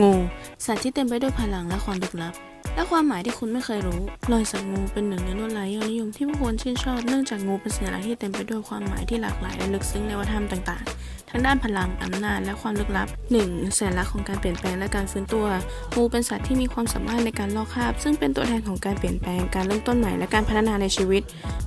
งูสัตว์ที่เต็มไปด้วยพลังและความลึกลับ และความหมายที่คุณไม่เคยรู้รอยสักงูเป็นหนึ่งในลวดลายยอดนิยมที่ผู้คนชื่นชอบเนื่องจากงูเป็นสัญลักษณ์ที่เต็มไปด้วยความหมายที่หลากหลายและลึกซึ้งในวัฒนธรรมต่างๆ ทั้งด้านพลังอำนาจและความลึกลับ 1. สัญลักษณ์ของการเปลี่ยนแปลงและการฟื้นตัวงูเป็นสัตว์ที่มีความสามารถในการลอกคราบ ซึ่งเป็นตัวแทนของการเปลี่ยนแปลงการเริ่มต้นใหม่และการพัฒนาในชีวิต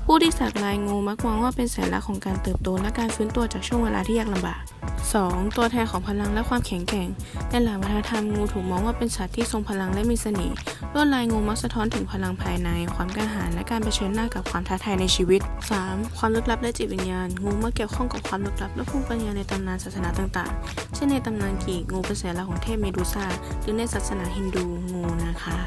ผู้ที่สักลายงูมักมองว่าเป็นสัญลักษณ์ของการเติบโตและการฟื้นตัวจากช่วงเวลาที่ยากลำบาก 2. ตัวแทนของพลังและความแข็งแกร่ง ในหลายวัฒนธรรมงูถูกมองว่าเป็นสัตว์ที่ทรงพลังและมีเสน่ห์ลวดลายงูมักสะท้อนถึงพลังภายใน ความกล้าหาญและการเผชิญหน้ากับความท้าทายในชีวิต 3. ความลึกลับและจิตวิญญาณ งูมักเกี่ยวข้องกับความลึกลับและภูมิปัญญาในตำนานศาสนาต่างๆ เช่นในตำนานกรีกงูเป็นสัญลักษณ์ของเทพเมดูซ่า หรือในศาสนาฮินดูงูนะคะ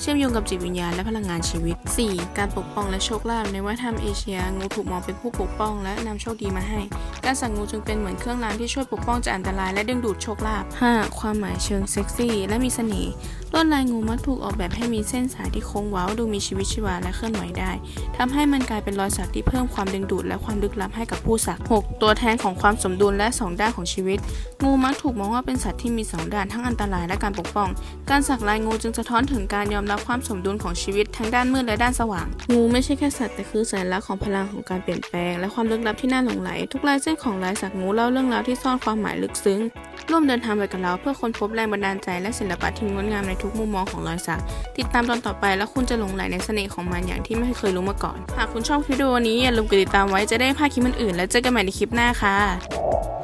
เชื่อมโยงกับจิตวิญญาณและพลังงานชีวิต 4. การปกป้องและโชคลาภในวัฒนธรรมเอเชีย งูถูกมองเป็นผู้ปกป้องและนำโชคดีมาให้ การสักงูจึงเป็นเหมือนเครื่องรางที่ช่วยปกป้องจากอันตรายและดึงดูดโชคลาภ 5. ความหมายเชิงเซ็กซี่ และมีเสน่ห์ลวดลายงูมักถูกออกแบบให้มีเส้นสายที่โค้งเว้าดูมีชีวิตชีวาและเคลื่อนไหวได้ทำให้มันกลายเป็นรอยสักที่เพิ่มความดึงดูดและความลึกลับให้กับผู้สัก 6. ตัวแทนของความสมดุลและสองด้านของชีวิต งูมักถูกมองว่าเป็นสัตว์ที่มีสองด้านทั้งอันตรายและการปกป้อง การสักลายงูจึงสะท้อนถึงการยอมรับความสมดุลของชีวิตทั้งด้านมืดและด้านสว่าง งูไม่ใช่แค่สัตว์แต่คือสัญลักษณ์ของพลังของการเปลี่ยนแปลง และความลึกลับที่น่าหลงไหล ทุกลายเส้นของลายสักงูเล่าเรื่องราวที่ซ่อนความหมายลึกซึ้ง ร่วมเดินทางไปกับเราเพื่อค้นพบแรงบันดาลใจและศิลปะที่งดงามในทุกมุมมองของรอยสัก ติดตามตอนต่อไปแล้วคุณจะหลงไหลในเสน่ห์ของมันอย่างที่ไม่เคยรู้มาก่อน หากคุณชอบคลิปวิดีโอนี้อย่าลืมกดติดตามไว้จะได้พลาดคลิปอื่นๆและเจอกันใหม่ในคลิปหน้าค่ะ